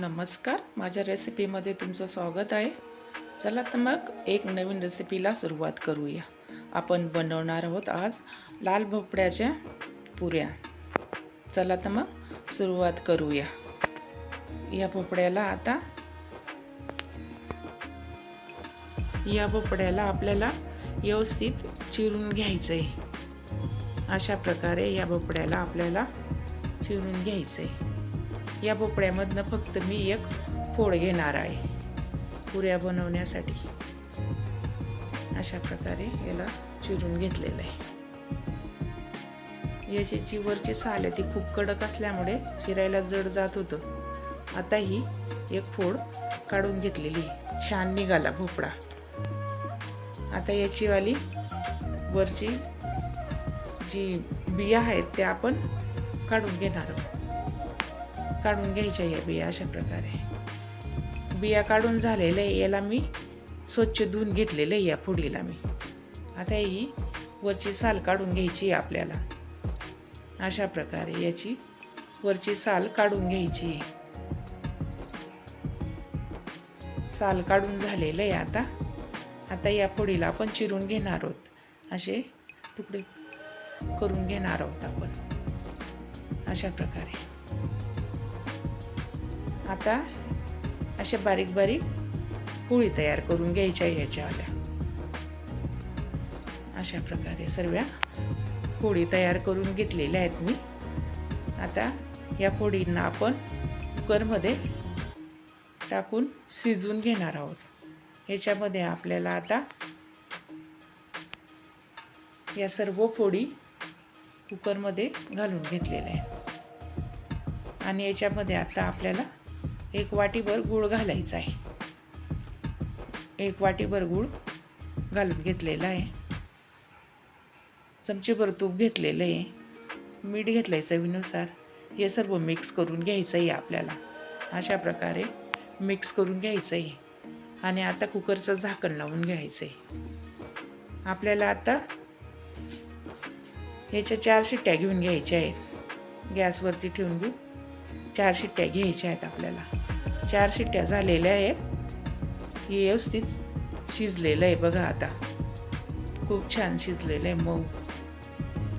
नमस्कार. माझ्या रेसिपीमध्ये तुमचं स्वागत आहे. चला तर मग एक नवीन रेसिपीला सुरुवात करूया. आपण बनवणार आहोत आज लाल भोपळ्याच्या पुऱ्या. चला तर मग सुरुवात करूया. या भोपळ्याला आता या भोपळ्याला आपल्याला व्यवस्थित चिरून घ्यायचं आहे अशा प्रकारे या भोपळ्याला आपल्याला चिरून घ्यायचं आहे या भोपळ्यामधनं फक्त मी एक फोड घेणार आहे. पुऱ्या बनवण्यासाठी. अशा प्रकारे याला चिरून घेतलेलं आहे. याची जी वरची साल आहे ती खूप कडक असल्यामुळे चिरायला जड जात होतं. आता ही एक फोड काढून घेतलेली. छान निघाला भोपळा. आता याची वाली वरची जी बिया आहेत त्या आपण काढून घेणार आहोत. काढून घ्यायच्या या बिया अशा प्रकारे. बिया काढून झालेल्या आहे याला मी स्वच्छ धुवून घेतलेलं आहे या फुडीला मी. आता ही वरची साल काढून घ्यायची आहे आपल्याला. अशा प्रकारे याची वरची साल काढून घ्यायची आहे. साल काढून झालेलं आहे आता. आता या फुडीला आपण चिरून घेणार आहोत. असे तुकडे करून घेणार आहोत आपण. अशा प्रकारे. आता अशा बारीक बारीक पोळी तयार करून घ्यायच्या ह्याच्यावाल्या अशा प्रकारे सर्व पोळी तयार करून घेतलेल्या आहेत मी. आता या पोळींना आपण कुकरमध्ये टाकून शिजवून घेणार आहोत. याच्यामध्ये आपल्याला आता या सर्व फोडी कुकरमध्ये घालून घेतलेल्या आहेत. आणि याच्यामध्ये आता आपल्याला एक वाटीभर गूळ घालायचा आहे. एक वाटीभर गूळ घालून घेतलेला आहे. चमचेभर तूप घेतलेलं आहे. मीठ घेतलं आहे चवीनुसार हे सर्व मिक्स करून घ्यायचं आहे आपल्याला. अशा प्रकारे मिक्स करून घ्यायचं आहे. आणि आता कुकरचं झाकण लावून घ्यायचं आहे. आपल्याला आता ह्याच्या चार शिट्ट्या घेऊन घ्यायच्या आहेत. गॅसवरती ठेवून घेऊ. चार शिट्ट्या घ्यायच्या आहेत आपल्याला. चार शिट्ट्या झालेल्या आहेत. हे व्यवस्थित शिजलेलं आहे बघा आता. खूप छान शिजलेलं आहे मऊ.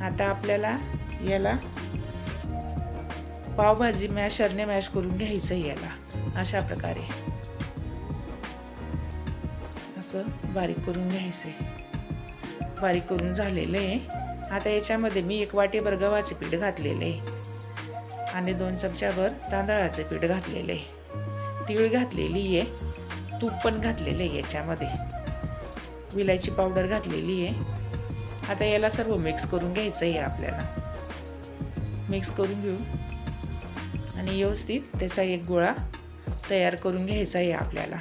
आता आपल्याला याला पावभाजी मॅशरने मॅश करून घ्यायचं आहे याला. अशा प्रकारे. असं बारीक करून घ्यायचं आहे. बारीक करून झालेलं आहे. आता याच्यामध्ये मी एक वाटीभर गव्हाचे पीठ घातलेलं आहे. आणि दोन चमच्याभर तांदळाचे पीठ घातलेले. आहे तीळ घातलेली आहे. तूप पण घातलेलं आहे याच्यामध्ये. विलायची पावडर घातलेली आहे. आता याला सर्व मिक्स करून घ्यायचं आहे आपल्याला. मिक्स करून घेऊ. आणि व्यवस्थित त्याचा एक गोळा तयार करून घ्यायचा आहे आपल्याला.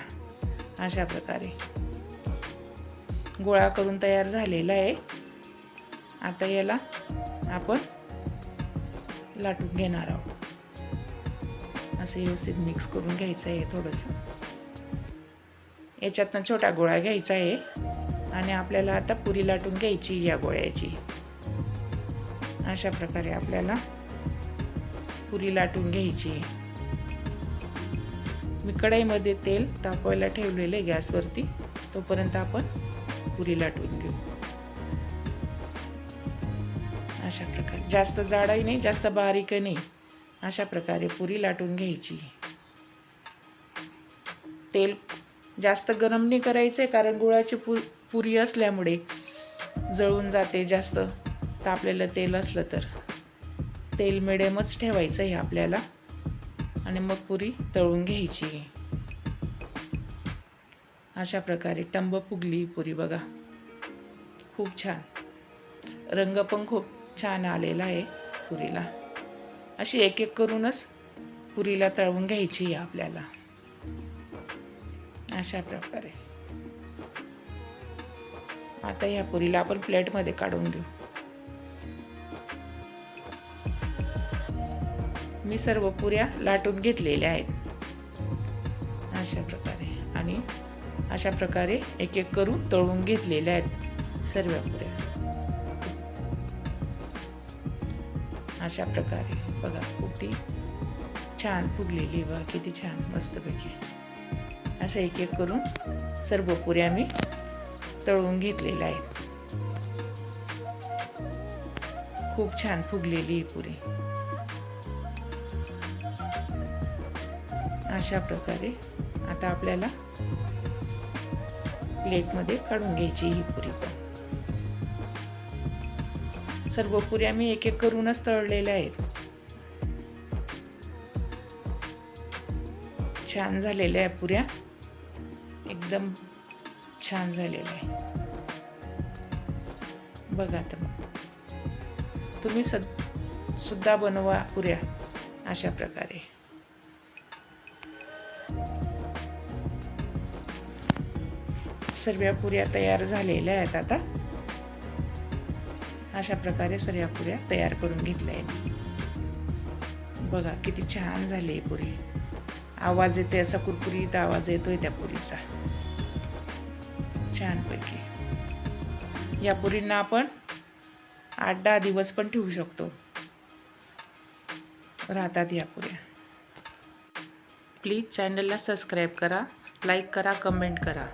अशा प्रकारे. गोळा करून तयार झालेला आहे. आता याला आपण लाटून घेणार आहोत. असं व्यवस्थित मिक्स करून घ्यायचं आहे थोडंसं. याच्यातनं छोटा गोळा घ्यायचा आहे आणि आपल्याला आता पुरी लाटून घ्यायची या गोळ्याची. अशा प्रकारे आपल्याला पुरी लाटून घ्यायची. आहे मी कढईमध्ये तेल तापवायला ठेवलेलं आहे गॅसवरती. तोपर्यंत आपण पुरी लाटून घेऊ. अशा प्रकारे. जास्त जाडही नाही जास्त बारीकही नाही. अशा प्रकारे पुरी लाटून घ्यायची. तेल जास्त गरम नाही करायचं आहे कारण गुळाची पु पुरी असल्यामुळे जळून जाते जास्त. तापलेलं तेल असलं तर. तेल मिडियमच ठेवायचं आहे आपल्याला. आणि मग पुरी तळून घ्यायची. अशा प्रकारे टंब फुगली पुरी बघा. खूप छान. रंग पण खूप छान आलेला आहे पुरीला. अशी एक एक करूनच पुरीला तळवून घ्यायची आहे आपल्याला. अशा प्रकारे. आता या पुरीला आपण प्लेटमध्ये काढून घेऊ. मी सर्व पुऱ्या लाटून घेतलेल्या आहेत. अशा प्रकारे. आणि अशा प्रकारे एक एक करून तळून घेतलेल्या आहेत सर्व पुऱ्या. अशा प्रकारे. बघा खूप ती छान फुगलेली बघा किती छान मस्तपैकी. असं एक एक करून सर्व पुऱ्या मी तळून घेतलेल्या आहेत. खूप छान फुगलेली ही पुरी. अशा प्रकारे आता आपल्याला प्लेटमध्ये काढून घ्यायची ही पुरी पण. सर्व पुऱ्या मी एक एक करूनच तळलेल्या आहेत. छान झालेल्या आहे पुऱ्या. एकदम छान झालेल्या आहे बघा तर तुम्ही सद सुद्धा बनवा पुऱ्या अशा प्रकारे. सर्व पुऱ्या तयार झालेल्या आहेत आता. अशा प्रकारे सर्व पुऱ्या तयार करून घेतल्या आहेत. बघा किती छान झाली आहे पुरी. आवाज येते असा कुरकुरीत आवाज येतोय त्या पुरीचा. छानपैकी. या पुरींना आपण आठ दहा दिवस पण ठेवू शकतो. राहतात या पुऱ्या. प्लीज चॅनलला सबस्क्राईब करा लाईक करा कमेंट करा.